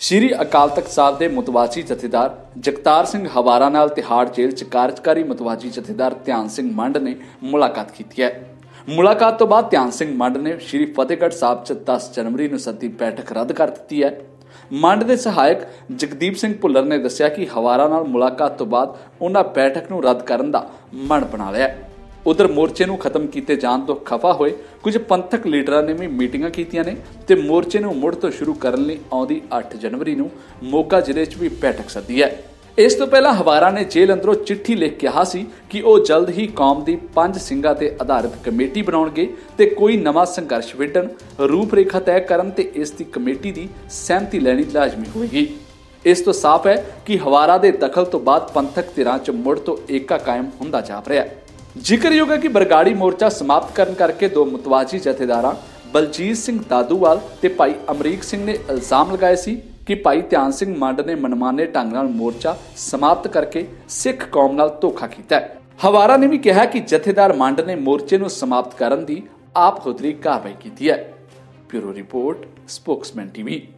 ਸ਼੍ਰੀ ਅਕਾਲ ਤਖਤ ਸਾਹਿਬ ਦੇ ਮੁਤਵਾਜੀ ਜਥੇਦਾਰ ਜਗਤਾਰ ਸਿੰਘ ਹਵਾਰਾ ਨਾਲ ਤਿਹਾੜ ਜੇਲ੍ਹ 'ਚ ਕਾਰਜਕਾਰੀ ਮੁਤਵਾਜੀ ਜਥੇਦਾਰ ਧਿਆਨ ਸਿੰਘ ਮੰਡ ਨੇ ਮੁਲਾਕਾਤ ਕੀਤੀ ਹੈ। ਮੁਲਾਕਾਤ ਤੋਂ ਬਾਅਦ ਧਿਆਨ ਸਿੰਘ ਮੰਡ ਨੇ ਸ਼੍ਰੀ ਫਤਿਹਗੜ੍ਹ ਸਾਹਿਬ 'ਚ 10 ਜਨਵਰੀ ਨੂੰ ਸੱਦੀ ਬੈਠਕ ਰੱਦ ਕਰ ਦਿੱਤੀ ਹੈ। ਮੰਡ ਦੇ ਸਹਾਇਕ ਜਗਦੀਪ ਸਿੰਘ ਭੁੱਲਰ ਨੇ ਦੱਸਿਆ ਕਿ ਹਵਾਰਾ ਨਾਲ ਮੁਲਾਕਾਤ ਤੋਂ ਬਾਅਦ ਉਹਨਾਂ ਬੈਠਕ ਨੂੰ ਰੱਦ ਕਰਨ ਦਾ ਮਨ ਬਣਾ ਲਿਆ ਉਧਰ ਮੋਰਚੇ ਨੂੰ ਖਤਮ ਕੀਤੇ ਜਾਣ ਤੋਂ ਖਫਾ ਹੋਏ ਕੁਝ ਪੰਥਕ ਲੀਡਰਾਂ ਨੇ ਵੀ ਮੀਟਿੰਗਾਂ ਕੀਤੀਆਂ ਨੇ ਤੇ ਮੋਰਚੇ ਨੂੰ ਮੁੜ ਤੋਂ ਸ਼ੁਰੂ ਕਰਨ ਲਈ ਆਉਂਦੀ 8 ਜਨਵਰੀ ਨੂੰ ਮੋਗਾ ਜ਼ਿਲ੍ਹੇ 'ਚ ਵੀ ਬੈਠਕ ਸੱਦੀ ਹੈ। ਇਸ ਤੋਂ ਪਹਿਲਾਂ ਹਵਾਰਾ ਨੇ ਜੇਲ੍ਹ ਅੰਦਰੋਂ ਚਿੱਠੀ ਲਿਖ ਕਿਹਾ ਸੀ ਕਿ ਉਹ ਜਲਦ ਹੀ ਕੌਮ ਦੀ ਪੰਜ ਸਿੰਘਾਂ ਤੇ ਆਧਾਰਿਤ ਕਮੇਟੀ ਬਣਾਉਣਗੇ ਤੇ ਕੋਈ ਨਵਾਂ ਸੰਘਰਸ਼ ਵਿੱਢਣ, ਰੂਪਰੇਖਾ ਤੈਅ ਕਰਨ ਤੇ ਇਸ ਦੀ ਕਮੇਟੀ ਦੀ ਸਹਿਮਤੀ ਲੈਣੀ ਲਾਜ਼ਮੀ ਹੋਵੇਗੀ। ਇਸ ਤੋਂ ਸਾਫ਼ ਹੈ ਕਿ ਹਵਾਰਾ ਦੇ ਦਖਲ ਤੋਂ ਬਾਅਦ ਪੰਥਕ ਧਿਰਾਂ 'ਚ ਮੁੜ ਤੋਂ ਏਕਾ ਕਾਇਮ ਹੁੰਦਾ ਜਾਪ ਰਿਹਾ ਹੈ। ਜ਼ਿਕਰਯੋਗ ਹੈ ਕਿ ਬਰਗਾੜੀ ਮੋਰਚਾ ਸਮਾਪਤ ਕਰਨ ਕਰਕੇ ਦੋ ਮੁਤਵਾਜੀ ਜਥੇਦਾਰਾਂ, ਬਲਜੀਤ ਸਿੰਘ ਦਾਦੂਵਾਲ ਤੇ ਭਾਈ ਅਮਰੀਕ ਸਿੰਘ ਨੇ ਇਲਜ਼ਾਮ ਲਗਾਏ ਸੀ ਕਿ ਭਾਈ ਧਿਆਨ ਸਿੰਘ ਮੰਡ ਨੇ ਮਨਮਾਨੇ ਢੰਗ ਨਾਲ ਮੋਰਚਾ ਸਮਾਪਤ ਕਰਕੇ ਸਿੱਖ ਕੌਮ ਨਾਲ ਧੋਖਾ ਕੀਤਾ ਹੈ। ਹਵਾਰਾ ਨੇ ਵੀ ਕਿਹਾ ਕਿ ਜਥੇਦਾਰ ਮੰਡ ਨੇ ਮੋਰਚੇ ਨੂੰ ਸਮਾਪਤ ਕਰਨ ਦੀ ਆਪ ਖੁਦਰੀ ਕਾਰਵਾਈ ਕੀਤੀ ਹੈ। Bureau report, spokesman TV.